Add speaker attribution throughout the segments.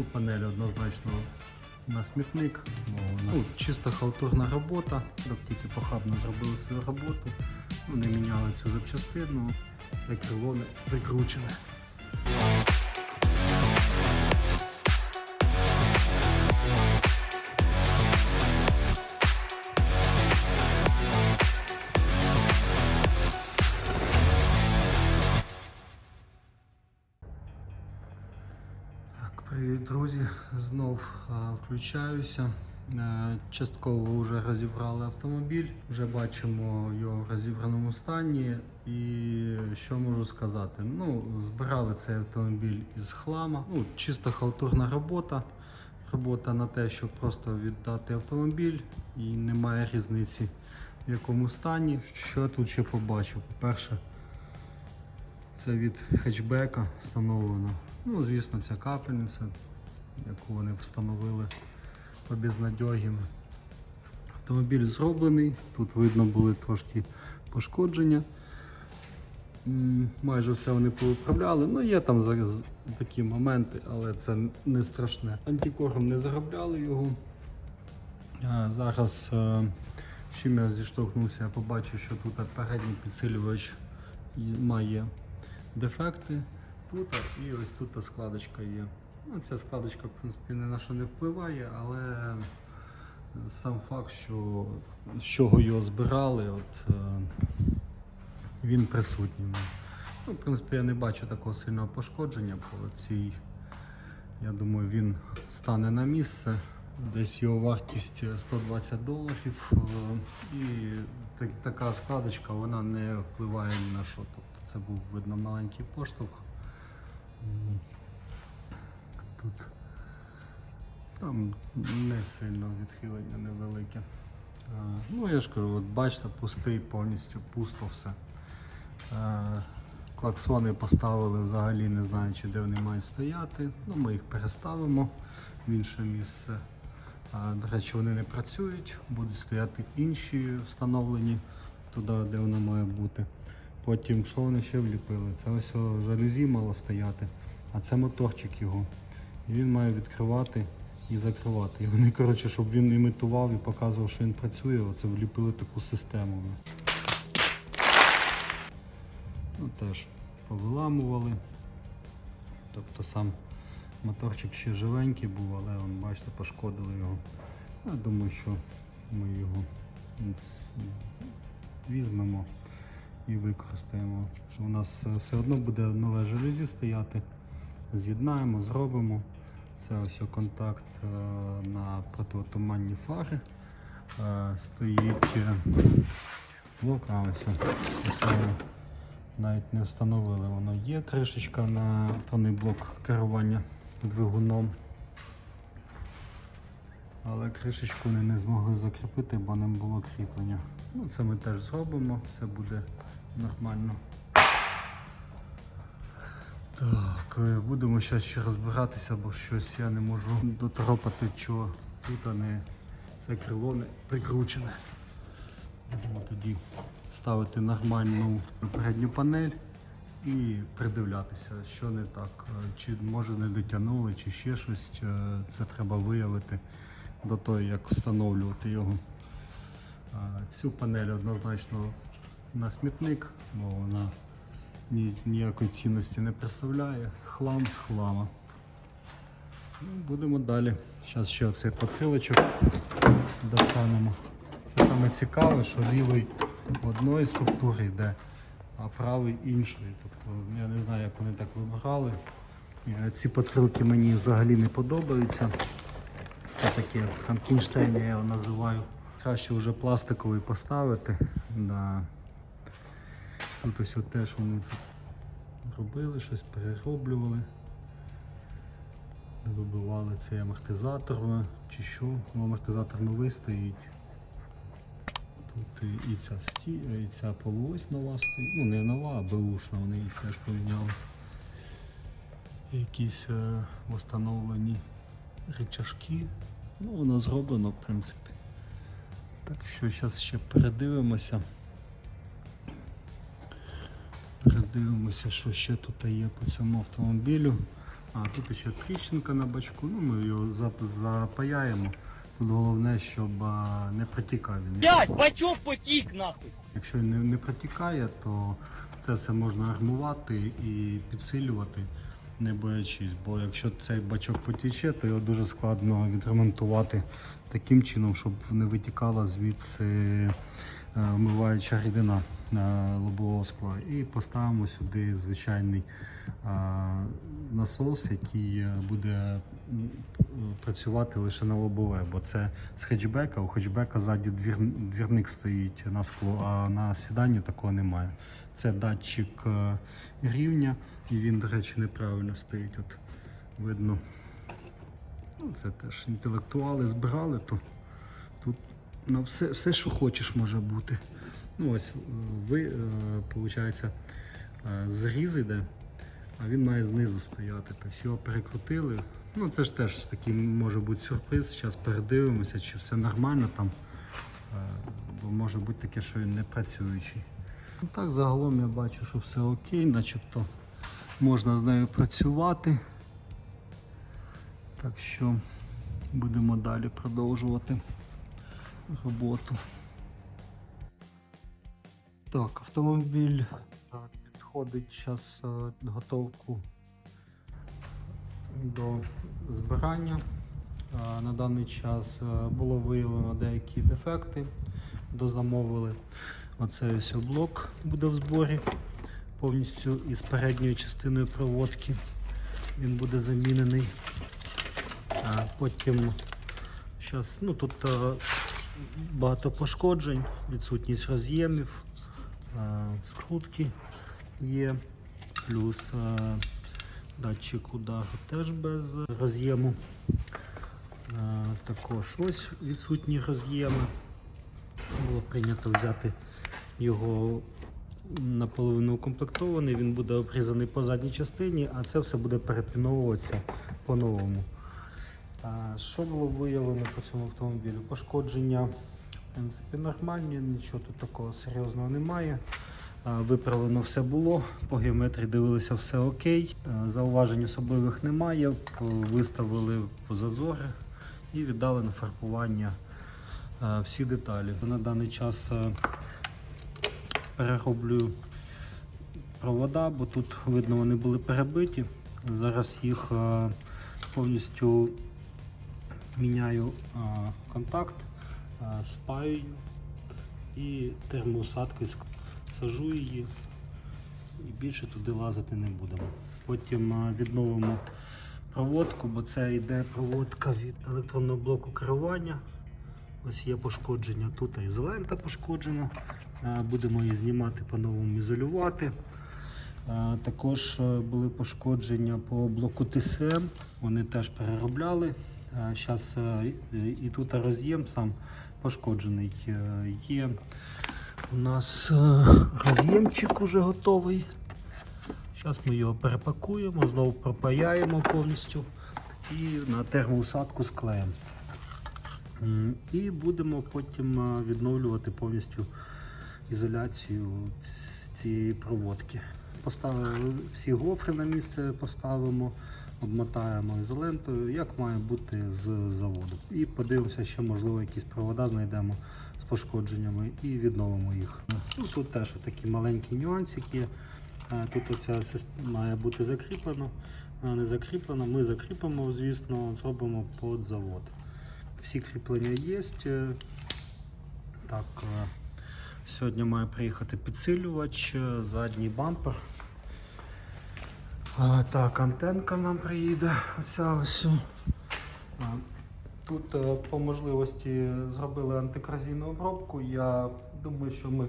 Speaker 1: Цю панель однозначно на смітник. Ну, чисто халтурна робота. Тобто тільки похабно зробили свою роботу. Вони міняли цю запчастину. Це крило не прикручене. Друзі. Знов а, включаюся. Е, Частково вже розібрали автомобіль, вже бачимо його в розібраному стані. І що можу сказати? Ну, збирали цей автомобіль із хлама. Ну, чисто халтурна робота. Робота на те, щоб просто віддати автомобіль, і немає різниці в якому стані. Що тут ще побачив? По-перше, це від хетчбека встановлено. Ну, звісно, ця капельниця, яку вони встановили по безнадьогі. Автомобіль зроблений, тут видно були трошки пошкодження. Майже все вони повиправляли. Ну, є там зараз такі моменти, але це не страшне. Антикором не заробляли його. Зараз, е, чим я зіштовхнувся, я побачив, що тут передній підсилювач має дефекти. Тут і ось тут складочка є. Ну, ця складочка, в принципі, ні на що не впливає, але сам факт, що з чого його збирали, от, е, він присутній. Ну, в принципі, я не бачу такого сильного пошкодження по цій. Я думаю, він стане на місце. Десь його вартість 120 доларів. е, І так- така складочка вона не впливає ні на що. Тобто це був видно маленький поштовх. Тут там не сильно відхилення невелике. А, Ну, я ж кажу, от бачите, пустий, повністю пусто все. Е, Клаксони поставили взагалі, не знаючи, де вони мають стояти. Ну, ми їх переставимо в інше місце. А, До речі, вони не працюють, будуть стояти інші встановлені туди, де воно має бути. Потім, що вони ще вліпили? Це ось жалюзі мало стояти, а це моторчик його. Він має відкривати і закривати. І вони, коротше, щоб він імітував і показував, що він працює, оце вліпили таку систему. Ну, теж повиламували. Тобто сам моторчик ще живенький був, але вон, бачите, пошкодили його. Я думаю, що ми його візьмемо і використаємо. У нас е, все одно буде нове жалюзі стояти. З'єднаємо, зробимо. Це ось контакт е, на противотуманні фари. Е, Стоїть е, блок, а ось це навіть не встановили. Воно є кришечка на електронний блок керування двигуном. Але кришечку вони не змогли закріпити, бо не було кріплення. Ну, це ми теж зробимо, все буде нормально. Так, е, будемо зараз ще розбиратися, бо щось я не можу доторопати, що тут не це крило не прикручене. Будемо тоді ставити нормальну передню панель і придивлятися, що не так. Е, Чи може не дотягнули, чи ще щось. Е, Це треба виявити до того, як встановлювати його. Цю панель однозначно на смітник, бо вона ні, ніякої цінності не представляє. Хлам з хлама. Ну, будемо далі. Зараз ще оцей потиличок достанемо. Саме цікаве, що лівий в одної структури йде, а правий іншої. Тобто я не знаю, як вони так вибирали. Е, Ці потрилки мені взагалі не подобаються. Це таке Франкенштейн, я його називаю. Краще вже пластиковий поставити. Да. Тут от теж вони робили, щось перероблювали. Вибивали цей амортизатор чи що. Ну, Амортизатор новий стоїть. Тут і, ця сті, і ця полуось нова стоїть. Ну не нова, а беушна, вони її теж поміняли. Якісь е, встановлені рычажки. Ну, воно зроблено, в принципі. Так що зараз ще передивимося. Передивимося, що ще тут є по цьому автомобілю. А тут ще тріщинка на бачку, ну ми його запаяємо. Тут головне, щоб а, не протікав він.
Speaker 2: Блять, бачок потік нахуй.
Speaker 1: Якщо він не, не протікає, то це все можна армувати і підсилювати, не боячись. Бо якщо цей бачок потіче, то його дуже складно відремонтувати таким чином, щоб не витікала звідси е, вмиваюча рідина е, лобового скла. І поставимо сюди звичайний е, насос, який буде працювати лише на лобове, бо це з хетчбека. У хетчбека ззаді двір, двірник стоїть на скло, а на сіданні такого немає. Це датчик рівня, і він, до речі, неправильно стоїть. От видно. Ну, це теж інтелектуали збирали, то тут на все, все, що хочеш, може бути. Ну ось е, ви, виходить, зріз іде, а він має знизу стояти. Тобто його перекрутили. Ну це ж теж такий може бути сюрприз. Зараз передивимося, чи все нормально там. Е, Бо може бути таке, що він не працюючий. Ну, так, загалом я бачу, що все окей, начебто можна з нею працювати. Так що будемо далі продовжувати роботу. Так, автомобіль е, підходить зараз готовку до збирання. Е, На даний час е, було виявлено деякі дефекти, дозамовили. Оцей ось блок буде в зборі повністю із передньою частиною проводки. Він буде замінений. Потім зараз, ну тут е, багато пошкоджень, відсутність роз'ємів, е, скрутки є, плюс е, датчик удару теж без роз'єму. Також ось відсутні роз'єми. Було прийнято взяти його наполовину укомплектований, він буде обрізаний по задній частині, а це все буде перепіновуватися по-новому. Що було виявлено по цьому автомобілю? Пошкодження в принципі нормальні, нічого тут такого серйозного немає. Виправлено все було, по геометрії дивилися все окей, зауважень особливих немає, виставили по зазори і віддали на фарбування всі деталі. На даний час а, перероблюю провода, бо тут видно вони були перебиті. Зараз їх повністю міняю контакт, спаюю і термоусадкою сажу її і більше туди лазити не будемо. Потім відновимо проводку, бо це йде проводка від електронного блоку керування. Ось є пошкодження, тут ізолента пошкоджена. Будемо її знімати, по-новому ізолювати. Також були пошкодження по блоку ТСМ, вони теж переробляли. Зараз і тут роз'єм сам пошкоджений. Е, Є у нас е, роз'ємчик уже готовий. Зараз ми його перепакуємо, знову пропаяємо повністю і на термоусадку склеїмо. І будемо потім відновлювати повністю ізоляцію цієї проводки. Поставили всі гофри на місце, поставимо, обмотаємо ізолентою, як має бути з заводу. І подивимося, що можливо якісь провода знайдемо з пошкодженнями і відновимо їх. Ну, тут теж такі маленькі нюансики. Е, Тут оця сис- має бути закріплено, а не закріплено. Ми закріпимо, звісно, зробимо під завод. Всі кріплення є. Так, е, сьогодні має приїхати підсилювач, е, задній бампер. А, так, антенка нам приїде. Оця ось. Тут е, по можливості зробили антикорозійну обробку. Я думаю, що ми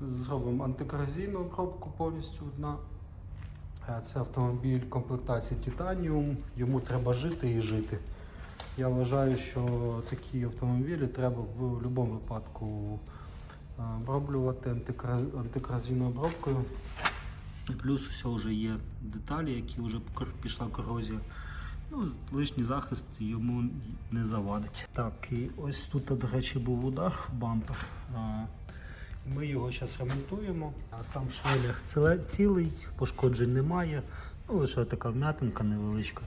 Speaker 1: зробимо антикорозійну обробку повністю дна. Е, Це автомобіль комплектації Titanium, йому треба жити і жити. Я вважаю, що такі автомобілі треба в будь-якому випадку е, оброблювати антикорозійною обробкою. І плюс все вже є деталі, які вже пішла корозія. Ну, лишній захист йому не завадить. Так, і ось тут, до речі, був удар в бампер. Ми його зараз ремонтуємо. Сам швелях цілий, пошкоджень немає. Ну, лише така вм'ятинка невеличка.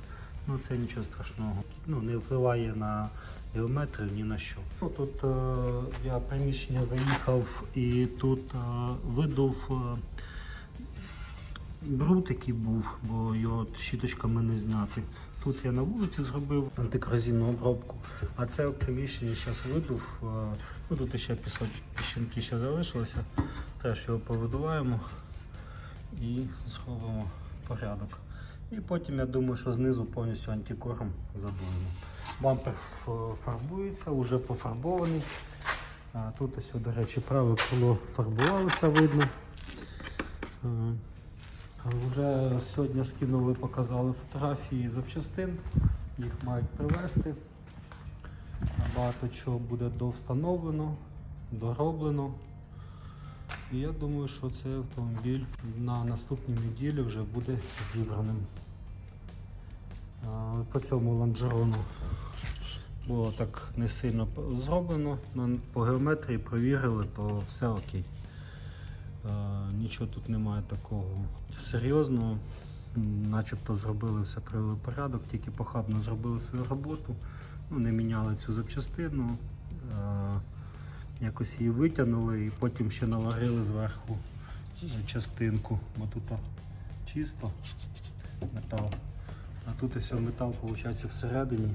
Speaker 1: Ну це нічого страшного. Ну, не впливає на геометрію ні на що. Ну, тут е, я приміщення заїхав і тут е, видув е, бруд, який був, бо його щіточками не зняти. Тут я на вулиці зробив антикорозійну обробку, а це в приміщенні зараз видув. е, Ну, тут ще пісоч, піщинки ще залишилося. Теж його повидуваємо і зробимо порядок. І потім я думаю, що знизу повністю антикором задуємо. Бампер фарбується, вже пофарбований. Тут ось, до речі, праве крило фарбувалося видно. Вже сьогодні скинули, показали фотографії запчастин, їх мають привезти. Багато чого буде довстановлено, дороблено. І я думаю, що цей автомобіль на наступній неділі вже буде зібраним. По цьому лонжерону було так не сильно зроблено. но По геометрії провірили, то все окей. Е, Нічого тут немає такого серйозного. Начебто зробили все, привели порядок, тільки похабно зробили свою роботу. Ну, не міняли цю запчастину. Е, Якось її витягнули і потім ще наварили зверху е, частинку, бо тут чисто метал. А тут ось метал виходить всередині.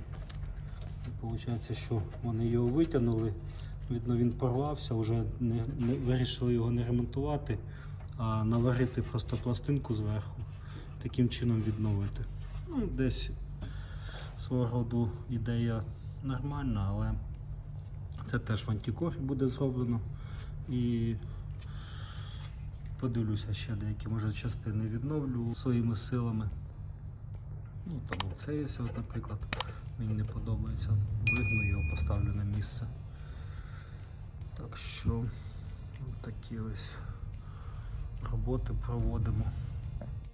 Speaker 1: І Виходить, що вони його витягнули. Видно, він порвався, вже не, не, вирішили його не ремонтувати, а наварити просто пластинку зверху, таким чином відновити. Ну, десь свого роду ідея нормальна, але це теж в антикорі буде зроблено. І подивлюся ще деякі може частини відновлю своїми силами. Ну, цей ось, наприклад, мені не подобається. Вигну його поставлю на місце. Так що такі ось роботи проводимо.